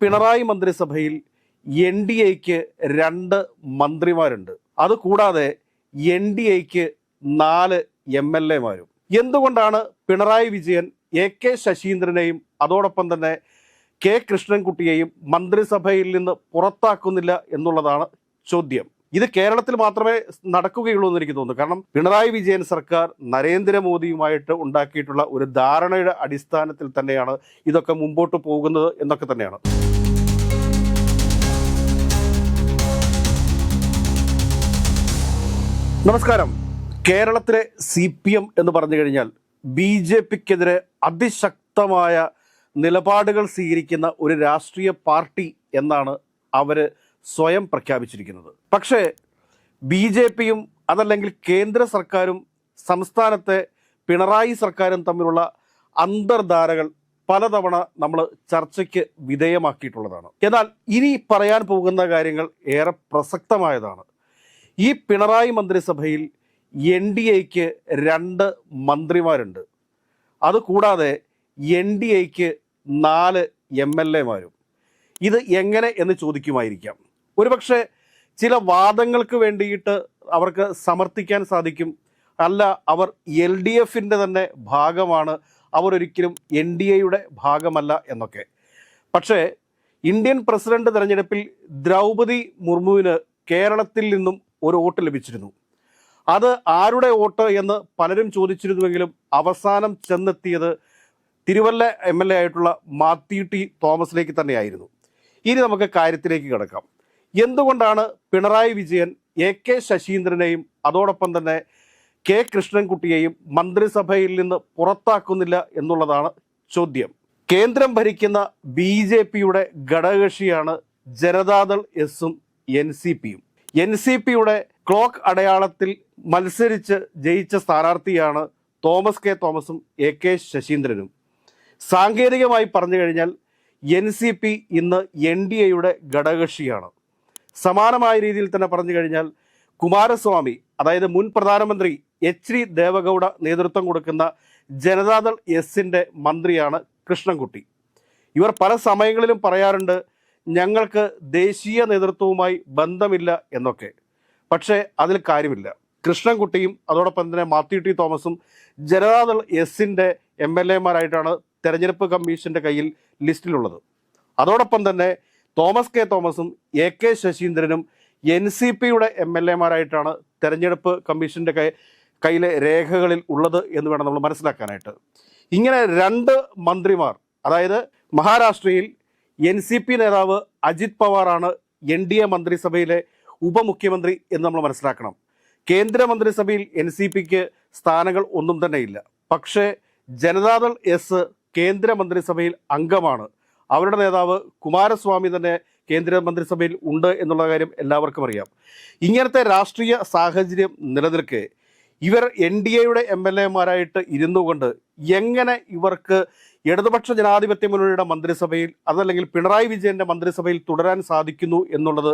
പിണറായി മന്ത്രിസഭയിൽ N D എക്ക് രണ്ട് മന്ത്രിമാരുണ്ട്. അതുകൂടാതെ എൻ ഡി എക്ക് നാല് എം എൽ എമാരും. എന്തുകൊണ്ടാണ് പിണറായി വിജയൻ എ കെ ശശീന്ദ്രനെയും അതോടൊപ്പം തന്നെ കെ കൃഷ്ണൻകുട്ടിയെയും മന്ത്രിസഭയിൽ നിന്ന് പുറത്താക്കുന്നില്ല എന്നുള്ളതാണ് ചോദ്യം. ഇത് കേരളത്തിൽ മാത്രമേ നടക്കുകയുള്ളൂ എന്ന് എനിക്ക് തോന്നുന്നു. കാരണം പിണറായി വിജയൻ സർക്കാർ നരേന്ദ്രമോദിയുമായിട്ട് ഉണ്ടാക്കിയിട്ടുള്ള ഒരു ധാരണയുടെ അടിസ്ഥാനത്തിൽ തന്നെയാണ് ഇതൊക്കെ മുമ്പോട്ട് പോകുന്നത് എന്നൊക്കെ തന്നെയാണ്. നമസ്കാരം. കേരളത്തിലെ സി പി എം എന്ന് പറഞ്ഞു കഴിഞ്ഞാൽ ബി ജെ പിക്കെതിരെ അതിശക്തമായ നിലപാടുകൾ സ്വീകരിക്കുന്ന ഒരു രാഷ്ട്രീയ പാർട്ടി എന്നാണ് അവർ സ്വയം പ്രഖ്യാപിച്ചിരിക്കുന്നത്. പക്ഷേ ബി ജെ പിയും അതല്ലെങ്കിൽ കേന്ദ്ര സർക്കാരും സംസ്ഥാനത്തെ പിണറായി സർക്കാരും തമ്മിലുള്ള അന്തർധാരകൾ പലതവണ നമ്മൾ ചർച്ചയ്ക്ക് വിധേയമാക്കിയിട്ടുള്ളതാണ്. എന്നാൽ ഇനി പറയാൻ പോകുന്ന കാര്യങ്ങൾ ഏറെ പ്രസക്തമായതാണ്. ഈ പിണറായി മന്ത്രിസഭയിൽ എൻ ഡി എക്ക് രണ്ട് മന്ത്രിമാരുണ്ട്. അതുകൂടാതെ എൻ ഡി എക്ക് നാല് എം എൽ എമാരും. ഇത് എങ്ങനെ എന്ന് ചോദിക്കുമായിരിക്കാം. ഒരുപക്ഷെ ചില വാദങ്ങൾക്ക് വേണ്ടിയിട്ട് അവർക്ക് സമർത്ഥിക്കാൻ സാധിക്കും. അല്ല അവർ എൽ ഡി എഫിന്റെ തന്നെ ഭാഗമാണ്. അവർ ഒരിക്കലും എൻ ഡി എയുടെ ഭാഗമല്ല എന്നൊക്കെ. പക്ഷേ ഇന്ത്യൻ പ്രസിഡന്റ് തെരഞ്ഞെടുപ്പിൽ ദ്രൗപതി മുർമുവിന് കേരളത്തിൽ നിന്നും ഒരു വോട്ട് ലഭിച്ചിരുന്നു. അത് ആരുടെ വോട്ട് എന്ന് പലരും ചോദിച്ചിരുന്നുവെങ്കിലും അവസാനം ചെന്നെത്തിയത് തിരുവല്ല എം എൽ എ ആയിട്ടുള്ള മാത്യു ടി തോമസിലേക്ക് തന്നെയായിരുന്നു. ഇനി നമുക്ക് കാര്യത്തിലേക്ക് കിടക്കാം. എന്തുകൊണ്ടാണ് പിണറായി വിജയൻ എ കെ ശശീന്ദ്രനെയും അതോടൊപ്പം തന്നെ കെ കൃഷ്ണൻകുട്ടിയെയും മന്ത്രിസഭയിൽ നിന്ന് പുറത്താക്കുന്നില്ല എന്നുള്ളതാണ് ചോദ്യം. കേന്ദ്രം ഭരിക്കുന്ന ബി ജെ പിയുടെ ഘടകകക്ഷിയാണ് ജനതാദൾ എസും എൻ സി പിയും. എൻ സി പിയുടെ ക്ലോക്ക് അടയാളത്തിൽ മത്സരിച്ച് ജയിച്ച സ്ഥാനാർത്ഥിയാണ് തോമസ് കെ തോമസും എ കെ ശശീന്ദ്രനും. സാങ്കേതികമായി പറഞ്ഞു കഴിഞ്ഞാൽ എൻ സി പി ഇന്ന് എൻ ഡി എയുടെ ഘടകകക്ഷിയാണ്. സമാനമായ രീതിയിൽ തന്നെ പറഞ്ഞു കഴിഞ്ഞാൽ കുമാരസ്വാമി അതായത് മുൻ പ്രധാനമന്ത്രി എച്ച് ഡി ദേവഗൗഡ നേതൃത്വം കൊടുക്കുന്ന ജനതാദൾ എസിന്റെ മന്ത്രിയാണ് കൃഷ്ണൻകുട്ടി. ഇവർ പല സമയങ്ങളിലും പറയാറുണ്ട് ഞങ്ങൾക്ക് ദേശീയ നേതൃത്വവുമായി ബന്ധമില്ല എന്നൊക്കെ. പക്ഷേ അതിൽ കാര്യമില്ല. കൃഷ്ണൻകുട്ടിയും അതോടൊപ്പം തന്നെ മാത്യു ടി തോമസും ജനതാദൾ എസിന്റെ എം എൽ എമാരായിട്ടാണ് തെരഞ്ഞെടുപ്പ് കമ്മീഷന്റെ കയ്യിൽ ലിസ്റ്റിലുള്ളത്. അതോടൊപ്പം തന്നെ തോമസ് കെ തോമസും എ കെ ശശീന്ദ്രനും എൻ സി പിയുടെ എം എൽ എമാരായിട്ടാണ് തെരഞ്ഞെടുപ്പ് കമ്മീഷന്റെ കൈ കയ്യിലെ രേഖകളിൽ ഉള്ളത് എന്ന് വേണം നമ്മൾ മനസ്സിലാക്കാനായിട്ട്. ഇങ്ങനെ രണ്ട് മന്ത്രിമാർ അതായത് മഹാരാഷ്ട്രയിൽ എൻ സി പി നേതാവ് അജിത് പവാറാണ് എൻ ഡി എ മന്ത്രിസഭയിലെ ഉപമുഖ്യമന്ത്രി എന്ന് നമ്മൾ മനസ്സിലാക്കണം. കേന്ദ്ര മന്ത്രിസഭയിൽ എൻ സി പിക്ക് സ്ഥാനങ്ങൾ ഒന്നും തന്നെ ഇല്ല പക്ഷേ ജനതാദൾ എസ് കേന്ദ്ര മന്ത്രിസഭയിൽ അംഗമാണ്. അവരുടെ നേതാവ് കുമാരസ്വാമി തന്നെ കേന്ദ്ര മന്ത്രിസഭയിൽ ഉണ്ട് എന്നുള്ള കാര്യം എല്ലാവർക്കും അറിയാം. ഇങ്ങനത്തെ രാഷ്ട്രീയ സാഹചര്യം നിലനിൽക്കെ ഇവർ എൻ ഡി എയുടെ എം എൽ എമാരായിട്ട് ഇരുന്നു കൊണ്ട് എങ്ങനെ ഇവർക്ക് ഇടതുപക്ഷ ജനാധിപത്യ മുന്നണിയുടെ മന്ത്രിസഭയിൽ അതല്ലെങ്കിൽ പിണറായി വിജയന്റെ മന്ത്രിസഭയിൽ തുടരാൻ സാധിക്കുന്നു എന്നുള്ളത്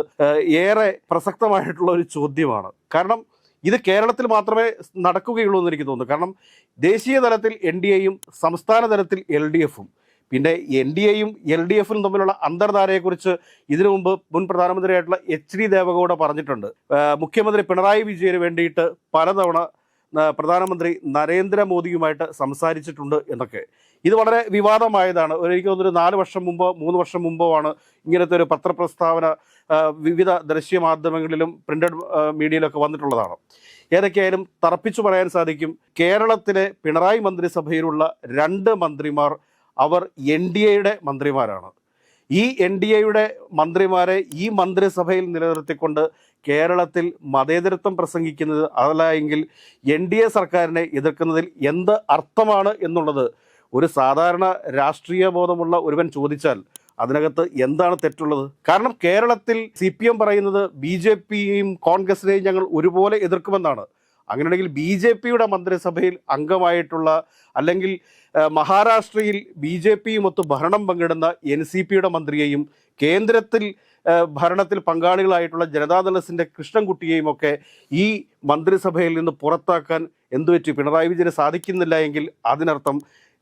ഏറെ പ്രസക്തമായിട്ടുള്ള ഒരു ചോദ്യമാണ്. കാരണം ഇത് കേരളത്തിൽ മാത്രമേ നടക്കുകയുള്ളൂ എന്ന് എനിക്ക് തോന്നുന്നു. കാരണം ദേശീയ തലത്തിൽ എൻ ഡി എയും സംസ്ഥാന തലത്തിൽ എൽ ഡി എഫും. പിന്നെ എൻ ഡി എയും എൽ ഡി എഫും തമ്മിലുള്ള അന്തർധാരയെക്കുറിച്ച് ഇതിനു മുമ്പ് മുൻ പ്രധാനമന്ത്രിയായിട്ടുള്ള എച്ച് ഡി ദേവഗൌഡ പറഞ്ഞിട്ടുണ്ട്. മുഖ്യമന്ത്രി പിണറായി വിജയന് വേണ്ടിയിട്ട് പലതവണ പ്രധാനമന്ത്രി നരേന്ദ്രമോദിയുമായിട്ട് സംസാരിച്ചിട്ടുണ്ട് എന്നൊക്കെ. ഇത് വളരെ വിവാദമായതാണ്. എനിക്ക് തോന്നുന്നു നാല് വർഷം മുമ്പോ മൂന്ന് വർഷം മുമ്പോ ആണ് ഇങ്ങനത്തെ ഒരു പത്രപ്രസ്താവന വിവിധ വിവിധ ദൃശ്യമാധ്യമങ്ങളിലും പ്രിന്റഡ് മീഡിയയിലൊക്കെ വന്നിട്ടുള്ളതാണ്. ഏതൊക്കെയായാലും തറപ്പിച്ചു പറയാൻ സാധിക്കും കേരളത്തിലെ പിണറായി മന്ത്രിസഭയിലുള്ള രണ്ട് മന്ത്രിമാർ അവർ എൻ ഡി എയുടെ മന്ത്രിമാരാണ്. ഈ എൻ ഡി എയുടെ മന്ത്രിമാരെ ഈ മന്ത്രിസഭയിൽ നിലനിർത്തിക്കൊണ്ട് കേരളത്തിൽ മതേതരത്വം പ്രസംഗിക്കുന്നത് അതല്ല എങ്കിൽ എൻ ഡി എ സർക്കാരിനെ എതിർക്കുന്നതിൽ എന്ത് അർത്ഥമാണ് എന്നുള്ളത് ഒരു സാധാരണ രാഷ്ട്രീയ ബോധമുള്ള ഒരുവൻ ചോദിച്ചാൽ അതിനകത്ത് എന്താണ് തെറ്റുള്ളത്? കാരണം കേരളത്തിൽ സി പി എം പറയുന്നത് ബി ജെ പിയെയും കോൺഗ്രസിനെയും ഞങ്ങൾ ഒരുപോലെ എതിർക്കുമെന്നാണ്. അങ്ങനെയാണെങ്കിൽ ബി ജെ പിയുടെ മന്ത്രിസഭയിൽ അംഗമായിട്ടുള്ള അല്ലെങ്കിൽ മഹാരാഷ്ട്രയിൽ ബി ജെ പിയുമൊത്ത് ഭരണം പങ്കിടുന്ന എൻ സി പിയുടെ മന്ത്രിയെയും കേന്ദ്രത്തിൽ ഭരണത്തിൽ പങ്കാളികളായിട്ടുള്ള ജനതാദളസിന്റെ കൃഷ്ണൻകുട്ടിയെയും ഒക്കെ ഈ മന്ത്രിസഭയിൽ നിന്ന് പുറത്താക്കാൻ എന്തുപറ്റി? പിണറായി വിജയന് സാധിക്കുന്നില്ല എങ്കിൽ അതിനർത്ഥം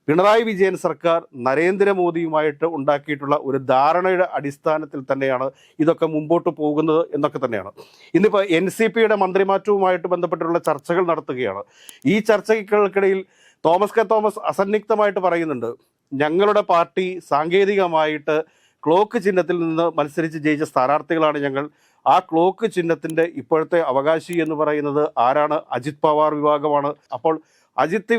പിണറായി വിജയൻ സർക്കാർ നരേന്ദ്രമോദിയുമായിട്ട് ഉണ്ടാക്കിയിട്ടുള്ള ഒരു ധാരണയുടെ അടിസ്ഥാനത്തിൽ തന്നെയാണ് ഇതൊക്കെ മുമ്പോട്ട് പോകുന്നത് എന്നൊക്കെ തന്നെയാണ്. ഇന്നിപ്പോൾ എൻ സി പിയുടെ മന്ത്രിമാറ്റവുമായിട്ട് ബന്ധപ്പെട്ടുള്ള ചർച്ചകൾ നടത്തുകയാണ്. ഈ ചർച്ചകൾക്കിടയിൽ തോമസ് കെ തോമസ് അസന്നിഗ്ധമായിട്ട് പറയുന്നുണ്ട് ഞങ്ങളുടെ പാർട്ടി സാങ്കേതികമായിട്ട് ക്ലോക്ക് ചിഹ്നത്തിൽ നിന്ന് മത്സരിച്ച് ജയിച്ച സ്ഥാനാർത്ഥികളാണ് ഞങ്ങൾ. ആ ക്ലോക്ക് ചിഹ്നത്തിന്റെ ഇപ്പോഴത്തെ അവകാശി എന്ന് പറയുന്നത് ആരാണ്? അജിത് പവാർ വിഭാഗമാണ്. അപ്പോൾ അജിത്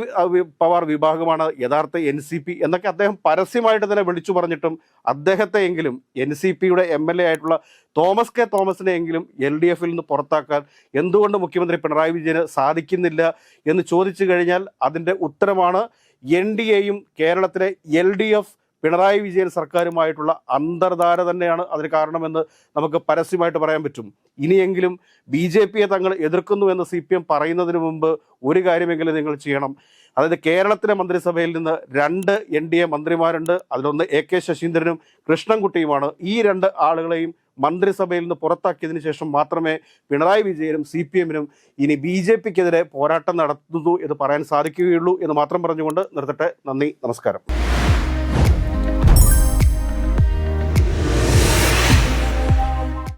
പവാർ വിഭാഗമാണ് യഥാർത്ഥ എൻ സി പി എന്നൊക്കെ അദ്ദേഹം പരസ്യമായിട്ട് തന്നെ വിളിച്ചു പറഞ്ഞിട്ടും അദ്ദേഹത്തെയെങ്കിലും എൻ സി പിയുടെ എം എൽ എ ആയിട്ടുള്ള തോമസ് കെ തോമസിനെയെങ്കിലും എൽ ഡി എഫിൽ നിന്ന് പുറത്താക്കാൻ എന്തുകൊണ്ട് മുഖ്യമന്ത്രി പിണറായി വിജയന് സാധിക്കുന്നില്ല എന്ന് ചോദിച്ചു കഴിഞ്ഞാൽ അതിന്റെ ഉത്തരമാണ് എൻ ഡി എയും കേരളത്തിലെ L D F Pinarayi Vijayan സർക്കാരുമായിട്ടുള്ള അന്തർധാര തന്നെയാണ് അതിന് കാരണമെന്ന് നമുക്ക് പരസ്യമായിട്ട് പറയാൻ പറ്റും. ഇനിയെങ്കിലും ബി ജെ പിയെ തങ്ങൾ എതിർക്കുന്നു എന്ന് സി പി എം പറയുന്നതിന് മുമ്പ് ഒരു കാര്യമെങ്കിലും നിങ്ങൾ ചെയ്യണം. അതായത് കേരളത്തിലെ മന്ത്രിസഭയിൽ നിന്ന് രണ്ട് എൻ ഡി എ മന്ത്രിമാരുണ്ട്. അതിലൊന്ന് എ കെ ശശീന്ദ്രനും കൃഷ്ണൻകുട്ടിയുമാണ്. ഈ രണ്ട് ആളുകളെയും മന്ത്രിസഭയിൽ നിന്ന് പുറത്താക്കിയതിനു ശേഷം മാത്രമേ പിണറായി വിജയനും സി പി എമ്മിനും ഇനി ബി ജെ പിക്കെതിരെ പോരാട്ടം നടത്തുന്നു എന്ന് പറയാൻ സാധിക്കുകയുള്ളൂ എന്ന് മാത്രം പറഞ്ഞുകൊണ്ട് നിർത്തട്ടെ. നന്ദി. നമസ്കാരം.